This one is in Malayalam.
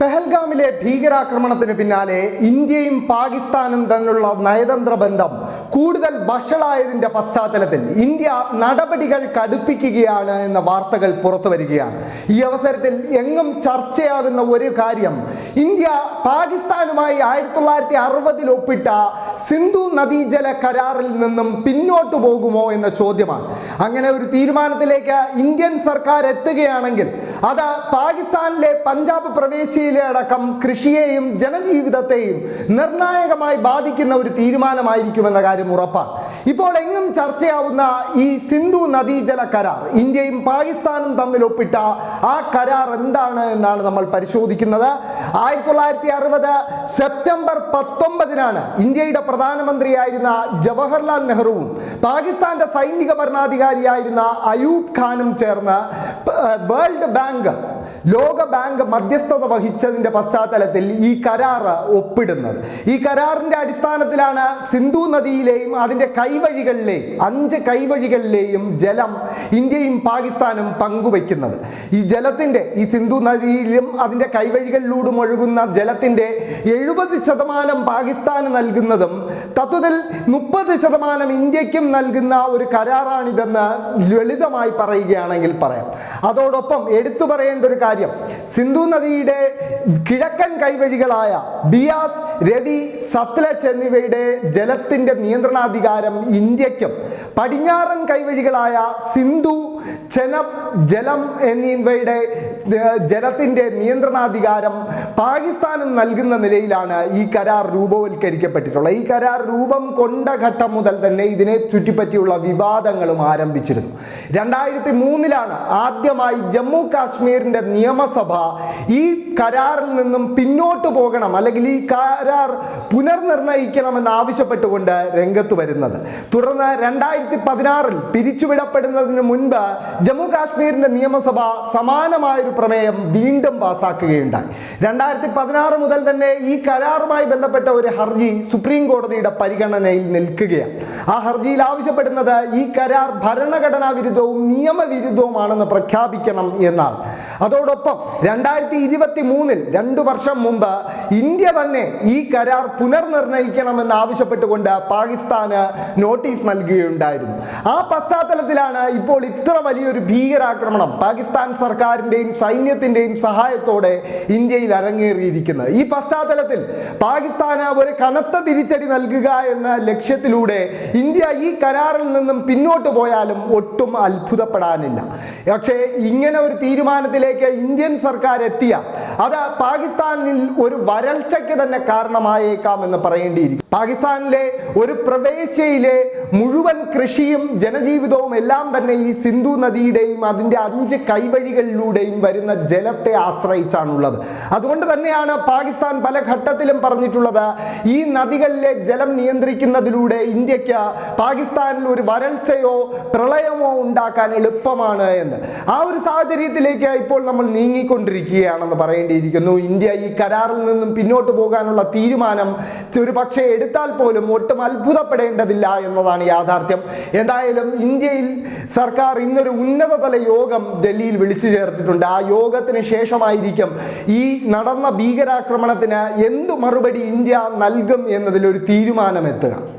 പെഹൽഗാമിലെ ഭീകരാക്രമണത്തിന് പിന്നാലെ ഇന്ത്യയും പാകിസ്ഥാനും തമ്മിലുള്ള നയതന്ത്ര ബന്ധം കൂടുതൽ വഷളായതിന്റെ പശ്ചാത്തലത്തിൽ ഇന്ത്യ നടപടികൾ കടുപ്പിക്കുകയാണ് എന്ന വാർത്തകൾ പുറത്തു വരികയാണ്. ഈ അവസരത്തിൽ എങ്ങും ചർച്ചയാകുന്ന ഒരു കാര്യം ഇന്ത്യ പാകിസ്ഥാനുമായി ആയിരത്തി തൊള്ളായിരത്തി അറുപതിൽ ഒപ്പിട്ട സിന്ധു നദീജല കരാറിൽ നിന്നും പിന്നോട്ടു പോകുമോ എന്ന ചോദ്യമാണ്. അങ്ങനെ ഒരു തീരുമാനത്തിലേക്ക് ഇന്ത്യൻ സർക്കാർ എത്തുകയാണെങ്കിൽ അത് പാകിസ്ഥാനിലെ പഞ്ചാബ് പ്രവേശിയിലെ അടക്കം കൃഷിയെയും ജനജീവിതത്തെയും നിർണായകമായി ബാധിക്കുന്ന ഒരു തീരുമാനമായിരിക്കുമെന്ന കാര്യം ഉറപ്പാണ്. ഇപ്പോൾ എങ്ങും ചർച്ചയാവുന്ന ഈ സിന്ധു നദീജല കരാർ ഇന്ത്യയും പാകിസ്ഥാനും തമ്മിൽ ഒപ്പിട്ട ആ കരാർ എന്താണ് എന്നാണ് നമ്മൾ പരിശോധിക്കുന്നത്. ആയിരത്തി തൊള്ളായിരത്തി അറുപത് സെപ്റ്റംബർ പത്തൊമ്പതിനാണ് ഇന്ത്യയുടെ പ്രധാനമന്ത്രിയായിരുന്ന ജവഹർലാൽ നെഹ്റുവും പാകിസ്ഥാന്റെ സൈനിക ഭരണാധികാരിയായിരുന്ന അയൂബ് ഖാനും ചേർന്ന് വേൾഡ് ബാങ്ക് ലോക ബാങ്ക് മധ്യസ്ഥത വഹിച്ചതിന്റെ പശ്ചാത്തലത്തിൽ ഈ കരാർ ഒപ്പിടുന്നത്. ഈ കരാറിന്റെ അടിസ്ഥാനത്തിലാണ് സിന്ധു നദിയിലെയും അതിന്റെ കൈവഴികളിലെയും അഞ്ച് കൈവഴികളിലെയും ജലം ഇന്ത്യയും പാകിസ്ഥാനും പങ്കുവയ്ക്കുന്നത്. ഈ ജലത്തിന്റെ ഈ സിന്ധു നദിയിലും അതിന്റെ കൈവഴികളിലൂടെ ഒഴുകുന്ന ജലത്തിന്റെ എഴുപത് ശതമാനം പാകിസ്ഥാന് നൽകുന്നതും തത്വത്തിൽ മുപ്പത് ശതമാനം ഇന്ത്യക്കും നൽകുന്ന ഒരു കരാറാണിതെന്ന് ലളിതമായി പറയുകയാണെങ്കിൽ പറയാം. അതോടൊപ്പം എടുത്തു പറയേണ്ട ഒരു കാര്യം. സിന്ധു നദിയുടെ കിഴക്കൻ കൈവഴികളായ ബിയാസ് രവി സത്ലജ് എന്നിവയുടെ ജലത്തിന്റെ നിയന്ത്രണാധികാരം ഇന്ത്യക്കും പടിഞ്ഞാറൻ കൈവഴികളായ സിന്ധു ചെനബ് ജലം എന്നിവയുടെ ഏർ, ജലത്തിന്റെ നിയന്ത്രണാധികാരം പാകിസ്ഥാനും നൽകുന്ന നിലയിലാണ് ഈ കരാർ രൂപവൽക്കരിക്കപ്പെട്ടിട്ടുള്ളത്. ഈ കരാർ രൂപം കൊണ്ട ഘട്ടം മുതൽ തന്നെ ഇതിനെ ചുറ്റിപ്പറ്റിയുള്ള വിവാദങ്ങളും ആരംഭിച്ചിരുന്നു. രണ്ടായിരത്തി മൂന്നിലാണ് ആദ്യമായി ജമ്മു കാശ്മീരിന്റെ നിയമസഭ ഈ കരാറിൽ നിന്നും പിന്നോട്ട് പോകണം അല്ലെങ്കിൽ ഈ കരാർ പുനർനിർണയിക്കണമെന്ന് ആവശ്യപ്പെട്ടുകൊണ്ട് രംഗത്ത് വരുന്നത്. തുടർന്ന് രണ്ടായിരത്തി പതിനാറിൽ പിരിച്ചുവിടപ്പെടുന്നതിന് മുൻപ് ജമ്മു കാശ്മീരിന്റെ നിയമസഭ സമാനമായൊരു പ്രമേയം വീണ്ടും പാസാക്കുകയുണ്ടായി. രണ്ടായിരത്തി പതിനാറ് മുതൽ തന്നെ ഈ കരാറുമായി ബന്ധപ്പെട്ട ഒരു ഹർജി സുപ്രീം കോടതിയുടെ പരിഗണനയിൽ നിൽക്കുകയാണ്. ആ ഹർജിയിൽ ആവശ്യപ്പെടുന്നത് ഈ കരാർ ഭരണഘടനാ വിരുദ്ധവും നിയമവിരുദ്ധവുമാണെന്ന് പ്രഖ്യാപിക്കണം എന്നാണ്. അതോടൊപ്പം രണ്ടായിരത്തി ഇരുപത്തി മൂന്നിൽ രണ്ടു വർഷം മുമ്പ് ഇന്ത്യ തന്നെ ഈ കരാർ പുനർനിർണയിക്കണമെന്ന് ആവശ്യപ്പെട്ടുകൊണ്ട് പാകിസ്ഥാന് നോട്ടീസ് നൽകുകയുണ്ടായിരുന്നു. ആ പശ്ചാത്തലത്തിലാണ് ഇപ്പോൾ ഇത്ര വലിയൊരു ഭീകരാക്രമണം പാകിസ്ഥാൻ സർക്കാരിന്റെയും സൈന്യത്തിന്റെയും സഹായത്തോടെ ഇന്ത്യയിൽ അരങ്ങേറിയിരിക്കുന്നത്. ഈ പശ്ചാത്തലത്തിൽ പാകിസ്ഥാന് ഒരു കനത്ത തിരിച്ചടി നൽകുക എന്ന ലക്ഷ്യത്തിലൂടെ ഇന്ത്യ ഈ കരാറിൽ നിന്നും പിന്നോട്ട് പോയാലും ഒട്ടും അത്ഭുതപ്പെടാനില്ല. പക്ഷേ ഇങ്ങനെ ഒരു തീരുമാനത്തിലേക്ക് ഇന്ത്യൻ സർക്കാർ എത്തിയ അത് പാകിസ്ഥാനിൽ ഒരു വരൾച്ചയ്ക്ക് തന്നെ കാരണമായേക്കാം എന്ന് പറയേണ്ടിയിരിക്കും പാകിസ്ഥാനിലെ ഒരു പ്രവേശ്യയിലെ മുഴുവൻ കൃഷിയും ജനജീവിതവും എല്ലാം തന്നെ ഈ സിന്ധു നദിയുടെയും അതിന്റെ അഞ്ച് കൈവഴികളിലൂടെയും വരുന്ന ജലത്തെ ആശ്രയിച്ചാണുള്ളത്. അതുകൊണ്ട് തന്നെയാണ് പാകിസ്ഥാൻ പല ഘട്ടത്തിലും പറഞ്ഞിട്ടുള്ളത് ഈ നദികളിലെ ജലം നിയന്ത്രിക്കുന്നതിലൂടെ ഇന്ത്യയ്ക്ക് പാകിസ്ഥാനിൽ ഒരു വരൾച്ചയോ പ്രളയമോ ഉണ്ടാക്കാൻ എളുപ്പമാണ് എന്ന്. ആ ഒരു സാഹചര്യത്തിലേക്ക് ഇപ്പോൾ നമ്മൾ നീങ്ങിക്കൊണ്ടിരിക്കുകയാണെന്ന് പറയേണ്ടിയിരിക്കുന്നു. ഇന്ത്യ ഈ കരാറിൽ നിന്നും പിന്നോട്ട് പോകാനുള്ള തീരുമാനം ഒരു പക്ഷേ എടുത്താൽ പോലും ഒട്ടും അത്ഭുതപ്പെടേണ്ടതില്ല എന്നതാണ് യാഥാർത്ഥ്യം. എന്തായാലും ഇന്ത്യയിൽ സർക്കാർ ഇന്നൊരു ഉന്നതതല യോഗം ഡൽഹിയിൽ വിളിച്ചു ചേർത്തിട്ടുണ്ട്. ആ യോഗത്തിന് ശേഷമായിരിക്കും ഈ നടന്ന ഭീകരാക്രമണത്തിന് എന്തു മറുപടി ഇന്ത്യ നൽകും എന്നതിലൊരു തീരുമാനമെത്തുക.